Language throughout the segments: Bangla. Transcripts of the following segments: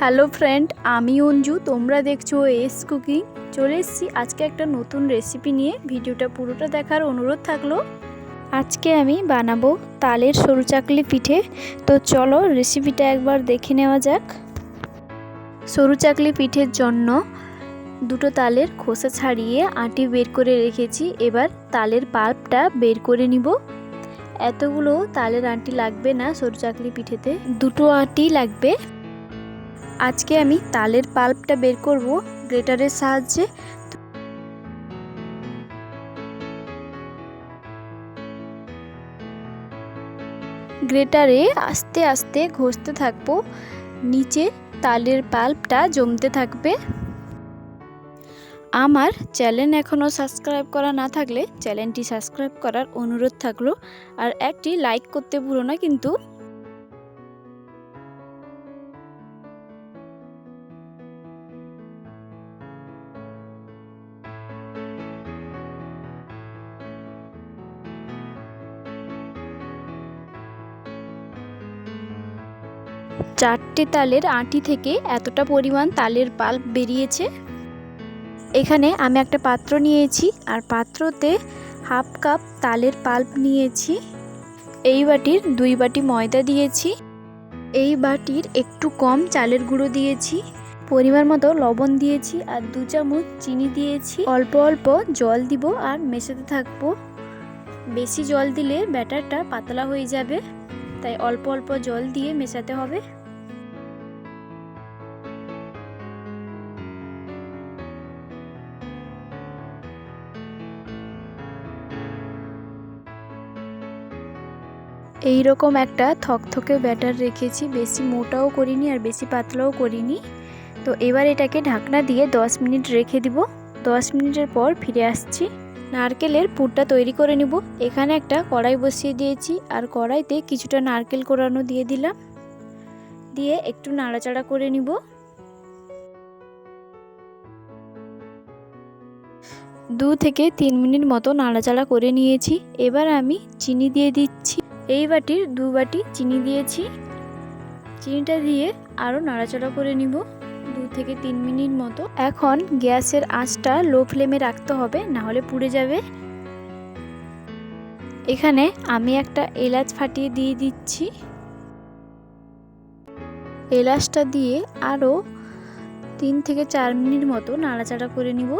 হ্যালো ফ্রেন্ড, আমি অঞ্জু, তোমরা দেখছ এস কুকিং। চলে এসেছি আজকে একটা নতুন রেসিপি নিয়ে, ভিডিওটা পুরোটা দেখার অনুরোধ থাকল। আজকে আমি বানাবো তালের সরু চাকলি পিঠে। তো চলো রেসিপিটা একবার দেখে নেওয়া যাক। সরু চাকলি পিঠের জন্য দুটো তালের খোসা ছাড়িয়ে আটি বের করে রেখেছি। এবার তালের পাল্পটা বের করে নিব। এতগুলো তালের আটি লাগবে না সরু চাকলি পিঠেতে। দুটো আটি লাগবে। আজকে আমি তালের পাল্পটা বের করব গ্রেটারের সাহায্যে। গ্রেটারে আস্তে আস্তে ঘষতে থাকব, নিচে তালের পাল্পটা জমতে থাকবে। আমার চ্যানেল এখনও সাবস্ক্রাইব করা না থাকলে চ্যানেলটি সাবস্ক্রাইব করার অনুরোধ থাকল, আর একটি লাইক করতে ভুলো না কিন্তু। চারটে তালের আটি থেকে এতটা পরিমাণ তালের পাল্প বেরিয়েছে। এখানে আমি একটা পাত্র নিয়েছি আর পাত্রতে হাফ কাপ তালের পাল্প নিয়েছি। এই বাটির দুই বাটি ময়দা দিয়েছি। এই বাটির একটু কম চালের গুঁড়ো দিয়েছি। পরিমাণ মতো লবণ দিয়েছি আর দু চামচ চিনি দিয়েছি। অল্প অল্প জল দিব আর মেশাতে থাকব। বেশি জল দিলে ব্যাটারটা পাতলা হয়ে যাবে, তাই অল্প অল্প জল দিয়ে মেশাতে হবে। এই রকম একটা থকথকে ব্যাটার রেখেছি, বেশি মোটাও করিনি আর বেশি পাতলাও করিনি। তো এবার এটাকে ঢাকনা দিয়ে 10 মিনিট রেখে দিব। 10 মিনিটের পর ফিরে আসছি। নারকেলের পুরটা তৈরি করে নিব। এখানে একটা কড়াই বসিয়ে দিয়েছি আর কড়াইতে কিছুটা নারকেল কোরানো দিয়ে দিলাম। দিয়ে একটু নাড়াচাড়া করে নিব। দু থেকে তিন মিনিট মতো নাড়াচাড়া করে নিয়েছি। এবার আমি চিনি দিয়ে দিচ্ছি। এই বাটির দু বাটি চিনি দিয়েছি। চিনিটা দিয়ে আরও নাড়াচাড়া করে নিব দু থেকে তিন মিনিট মতো। এখন গ্যাসের আঁচটা লো ফ্লেমে রাখতে হবে, না হলে পুড়ে যাবে। এখানে আমি একটা এলাচ ফাটিয়ে দিয়ে দিচ্ছি। এলাচটা দিয়ে আরও তিন থেকে চার মিনিট মতো নাড়াচাড়া করে নিব।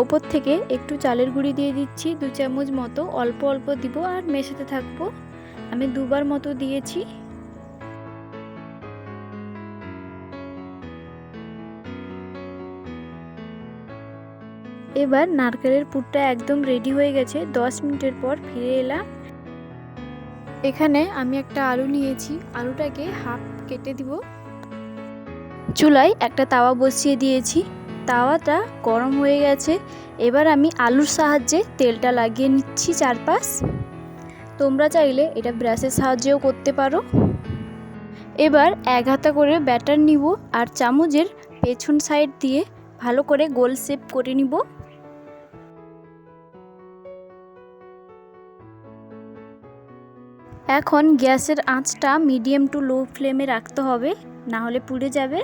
ওপর থেকে একটু চালের গুঁড়ি দিয়ে দিচ্ছি, দু চামচ মতো, অল্প অল্প দিব আর মেশাতে থাকব। আমি দুবার মতো দিয়েছি। এবার নারকেলের পুরটা একদম রেডি হয়ে গেছে, দশ মিনিটের পর ফিরে এলাম। এখানে আমি একটা আলু নিয়েছি, আলুটাকে হাফ কেটে দিব। চুলায় একটা তাওয়া বসিয়ে দিয়েছি। তাওয়াটা গরম হয়ে গেছে। এবার আমি আলুর সাহায্যে তেলটা লাগিয়ে নিচ্ছি চারপাশ। তোমরা চাইলে এটা ব্রাশের সাহায্যেও করতে পারো। এবার এক হাতা করে ব্যাটার নিব আর চামচের পেছন সাইড দিয়ে ভালো করে গোল শেপ করে নিব। এখন গ্যাসের আঁচটা মিডিয়াম টু লো ফ্লেমে রাখতে হবে, না হলে পুড়ে যাবে।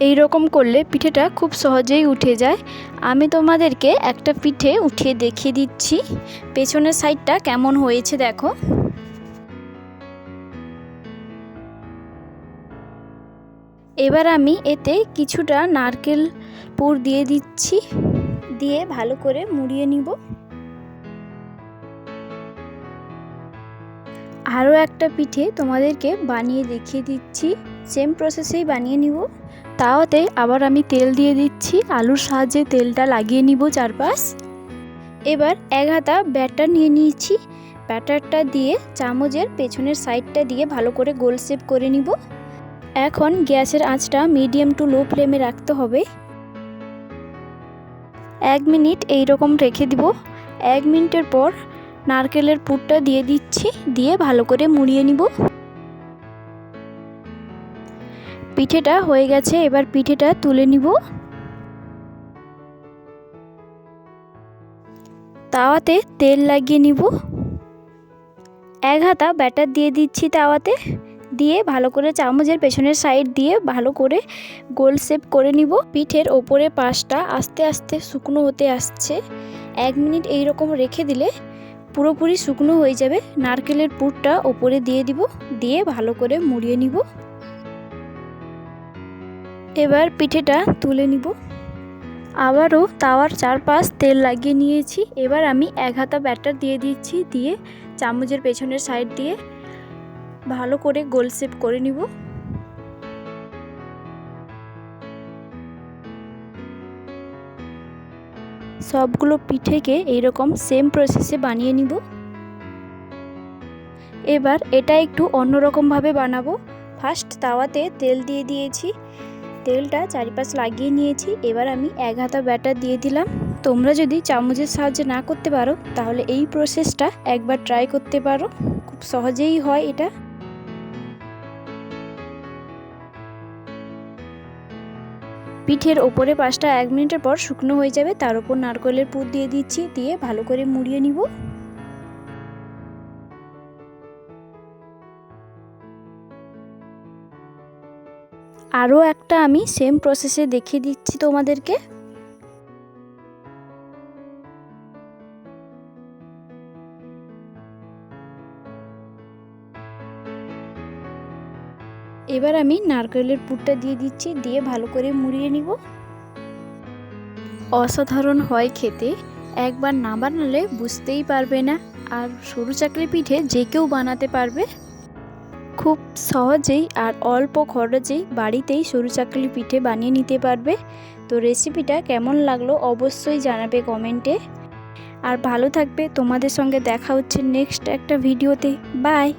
এই রকম করলে পিঠেটা খুব সহজেই উঠে যায়। আমি তোমাদেরকে একটা পিঠে উঠিয়ে দেখিয়ে দিচ্ছি। পেছনের সাইডটা কেমন হয়েছে দেখো। এবার আমি এতে কিছুটা নারকেল পুর দিয়ে দিচ্ছি। দিয়ে ভালো করে মুড়িয়ে নিব। আরও একটা পিঠে তোমাদেরকে বানিয়ে দেখিয়ে দিচ্ছি। সেম প্রসেসেই বানিয়ে নিব। তাওয়াতে আবার আমি তেল দিয়ে দিচ্ছি। আলুর সাহায্যে তেলটা লাগিয়ে নিব চারপাশ। এবার এক হাতা ব্যাটার নিয়ে নিয়েছি। ব্যাটারটা দিয়ে চামচের পেছনের সাইডটা দিয়ে ভালো করে গোল শেপ করে নিব। এখন গ্যাসের আঁচটা মিডিয়াম টু লো ফ্লেমে রাখতে হবে। এক মিনিট এই রকম রেখে দিব। এক মিনিটের পর নারকেলের পুরটা দিয়ে দিচ্ছি। দিয়ে ভালো করে মুড়িয়ে নিব। পিঠেটা হয়ে গেছে, এবার পিঠেটা তুলে নিব। তাওয়াতে তেল লাগিয়ে নিব। এক হাতা ব্যাটার দিয়ে দিচ্ছি তাওয়াতে, দিয়ে ভালো করে চামচের পেছনের সাইড দিয়ে ভালো করে গোল শেপ করে নিব। পিঠের ওপরে পাশটা আস্তে আস্তে শুকনো হতে আসছে। এক মিনিট এই রকম রেখে দিলে পুরোপুরি শুকনো হয়ে যাবে। নারকেলের পুরটা ওপরে দিয়ে দিব, দিয়ে ভালো করে মুড়িয়ে নিব। এবার পিঠেটা তুলে নিব। আবারও তাওয়ার চারপাশ তেল লাগিয়ে নিয়েছি। এবার আমি এক হাতা ব্যাটার দিয়ে দিচ্ছি, দিয়ে চামচের পেছনের সাইড দিয়ে ভালো করে গোল শেপ করে নিব। সবগুলো পিঠেকে এইরকম সেম প্রসেসে বানিয়ে নিব। এবার এটা একটু অন্যরকমভাবে বানাবো। ফার্স্ট তাওয়াতে তেল দিয়ে দিয়েছি। তেলটা চারিপাশ লাগিয়ে নিয়েছি। এবার আমি এক হাতা ব্যাটার দিয়ে দিলাম। তোমরা যদি চামচের সাহায্যে না করতে পারো, তাহলে এই প্রসেসটা একবার ট্রাই করতে পারো। খুব সহজেই হয় এটা। পিঠের ওপরে পাশটা এক মিনিটের পর শুকনো হয়ে যাবে। তার উপর নারকেলের পুর দিয়ে দিচ্ছি। দিয়ে ভালো করে মুড়িয়ে নিব। আরও একটা আমি সেম প্রসেসে দেখিয়ে দিচ্ছি তোমাদেরকে। এবার আমি নারকেলের পুরটা দিয়ে দিচ্ছি, দিয়ে ভালো করে মুড়িয়ে নিব। অসাধারণ হয় খেতে, একবার না বানালে বুঝতেই পারবে না। আর সরু চাকরি পিঠে যে কেউ বানাতে পারবে। খুব সহজেই আর অল্প খরচেই বাড়িতেই সরু চাকলি পিঠে বানিয়ে নিতে পারবে। তো রেসিপিটা কেমন লাগল অবশ্যই জানাবে কমেন্টে। আর ভালো থাকবে। তোমাদের সঙ্গে দেখা হচ্ছে নেক্সট একটা ভিডিওতে। বাই